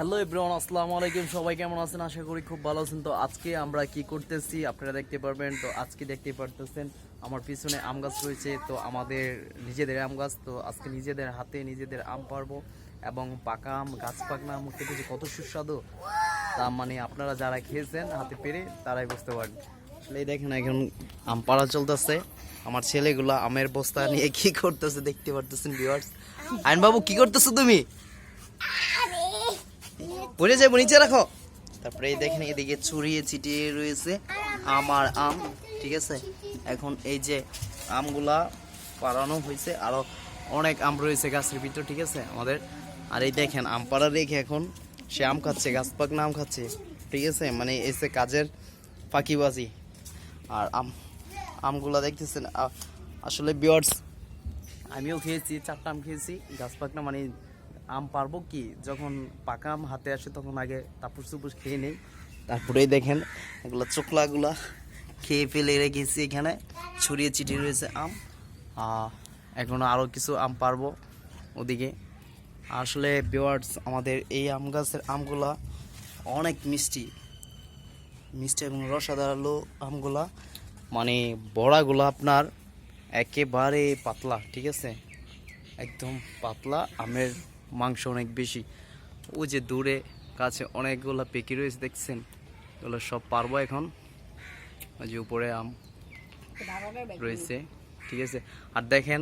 Hello everyone, আসসালামু আলাইকুম। সবাই কেমন আছেন? আশা করি খুব ভালো আছেন। তো আজকে আমরা কি করতেছি আপনারা দেখতে পারবেন। তো আজকে দেখতে পারতেছেন, আমার পিছনে আম গাছ রয়েছে। তো আমাদের নিজেদের আম গাছ। তো আজকে নিজেদের হাতে নিজেদের আম পারব এবং পাকা আম, গাছ পাকনা আম খেতে কত সুস্বাদু। তা মানে আপনারা যারা খেয়েছেন হাতে পেরে, তারাই বুঝতে পারবেন। আসলে দেখেন এখন আম পাড়া চলতেছে। আমার ছেলেগুলো আমের বস্তা নিয়ে কি করতেছে দেখতে পারতেছেন ভিউয়ার্স আইন বাবু কি করতেছো তুমি? পড়ে যাব, নিচে রাখো। তারপরে দেখেন এদিকে চুরিয়ে ছিটিয়ে রয়েছে, আমার আম, ঠিক আছে? এখন এই যে আমগুলা পাড়ানো হয়েছে, আরও অনেক আম রয়েছে গাছের ভিতর, ঠিক আছে? আমাদের, আর এই দেখেন, আম পাড়া রেখে এখন সে আম খাচ্ছে, গাছ পাকনা আম খাচ্ছে, ঠিক আছে? মানে এসে কাজের ফাঁকিবাজি। আর আম, আমগুলা দেখতেছেন আসলে বিয়ার্স আমিও খেয়েছি, চারটা আম খেয়েছি, গাছ পাকনা মানে আম পারব কি? যখন পাকা আম হাতে আসে তখন আগে তাপুস টুপুস খেয়ে নেই। তারপরেই দেখেন এগুলো চোকলাগুলা খেয়ে ফেলে রেখেছি এখানে। ছড়িয়ে ছিটিয়ে রয়েছে আম। এখনও আরও কিছু আম পারব ওদিকে। আসলে বিওয়ার্ডস আমাদের এই আম গাছের আমগুলা অনেক মিষ্টি। মিষ্টি এবং রসাদারালো আমগুলা। মানে বড়াগুলো আপনার একেবারে পাতলা, ঠিক আছে? একদম পাতলা আমের মাংস অনেক বেশি। ওই যে দূরে কাছে অনেকগুলো পেকি রয়েছে, দেখছেন? এগুলো সব পারব এখন। ওই যে উপরে আম রয়েছে, ঠিক আছে? আর দেখেন,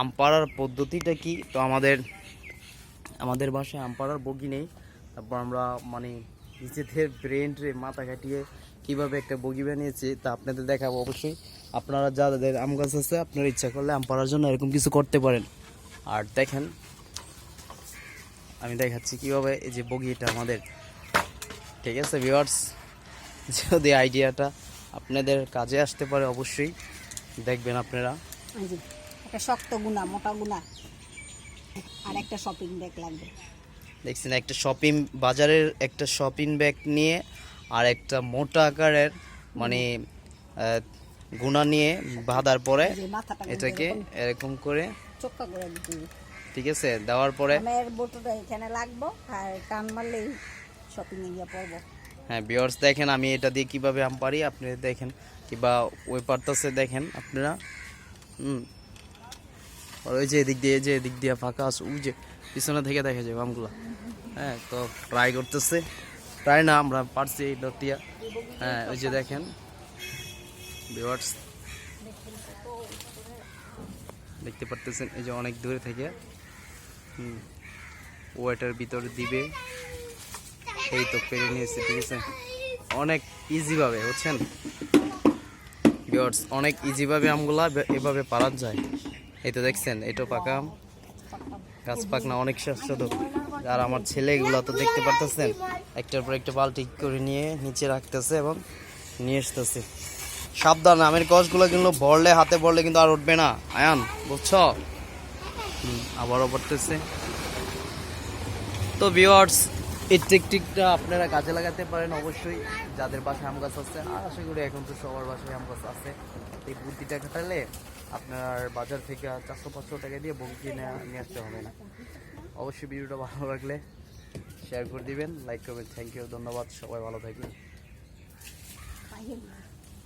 আম পাড়ার পদ্ধতিটা কি? তো আমাদের আমাদের বাসায় আম পাড়ার বগি নেই। তারপর আমরা মানে নিজেদের ব্রেনরে মাথা কাটিয়ে কীভাবে একটা বগি বানিয়েছি, তা আপনাদের দেখাবো অবশ্যই। আপনারা যাদের আম গাছ আছে, আপনারা ইচ্ছা করলে আম পাড়ার জন্য এরকম কিছু করতে পারেন। আর দেখেন আমি দেখাচ্ছি কীভাবে এই যে বগিটা আমাদের। ঠিক আছে ভিওয়ার্স যদি আইডিয়াটা আপনাদের কাজে আসতে পারে অবশ্যই দেখবেন আপনারা। একটা শক্ত গুণা মোটা গুণা আর একটা শপিং ব্যাগ লাগবে। দেখছেন একটা শপিং বাজারের একটা শপিং ব্যাগ নিয়ে আর একটা মোটা আকারের মানে গুণা নিয়ে বাঁধার পরে এটাকে এরকম। করে চোখা করে। ঠিক আছে? দেওয়ার পরে আমের বোটটা এখানে লাগবো আর টান মারলেই শপিং এ গিয়ে পড়ব। হ্যাঁ বিয়ার্স দেখেন আমি এটা দিয়ে কীভাবে আম পারি আপনি দেখেন। কিবা ওই পারতাছে দেখেন আপনারা। হুম। আর ওই যে এদিক দিয়ে যে এদিক দিয়ে ফাঁকা আছে ওই যে পিছনে থেকে দেখা যাবে আমগুলো। হ্যাঁ তো ট্রাই করতেছে। ট্রাই না আমরা পারছি এই দতিয়া হ্যাঁ ওই যে দেখেন। ভিউয়ার্স দেখতে পারতেছেন এই যে অনেক দূরে থেকে। ওয়েটার ভিতরে দিবে। সেই তো পেরে নিয়েছি, ঠিক আছে? অনেক ইজিভাবে বুঝছেন? ভিউয়ার্স অনেক ইজিভাবে আমগুলা এভাবে পারা যায়। এই তো দেখছেন এটা পাকা আম। গাছ পাকনা অনেক সুস্বাদু। আর আমার ছেলেগুলো তো দেখতে পারতেছেন? একটার পর একটা বালতি করে নিয়ে নিচে রাখতেছে এবং নিয়ে আসতেছে। সাবধান, আমের কষগুলো কিন্তু ভরলে, হাতে ভরলে কিন্তু আর উঠবে না। আয়ান, বুঝছ? আবারও পড়তেছে। তো ভিউয়ার্স এই টেকটিকটা আপনারা কাজে লাগাতে পারেন অবশ্যই, যাদের বাসায় আম গাছ আছে। আর আশা করি এখন তো সবার বাসায় আম গাছ আছে। এই বুদ্ধিটা খাটালে আপনার বাজার থেকে চারশো, পাঁচশো টাকা দিয়ে বই কিনে নিয়ে আসতে হবে না। অবশ্যই ভিডিওটা ভালো লাগলে শেয়ার করে দিবেন লাইক করবেন থ্যাংক ইউ ধন্যবাদ, সবাই ভালো থাকবেন।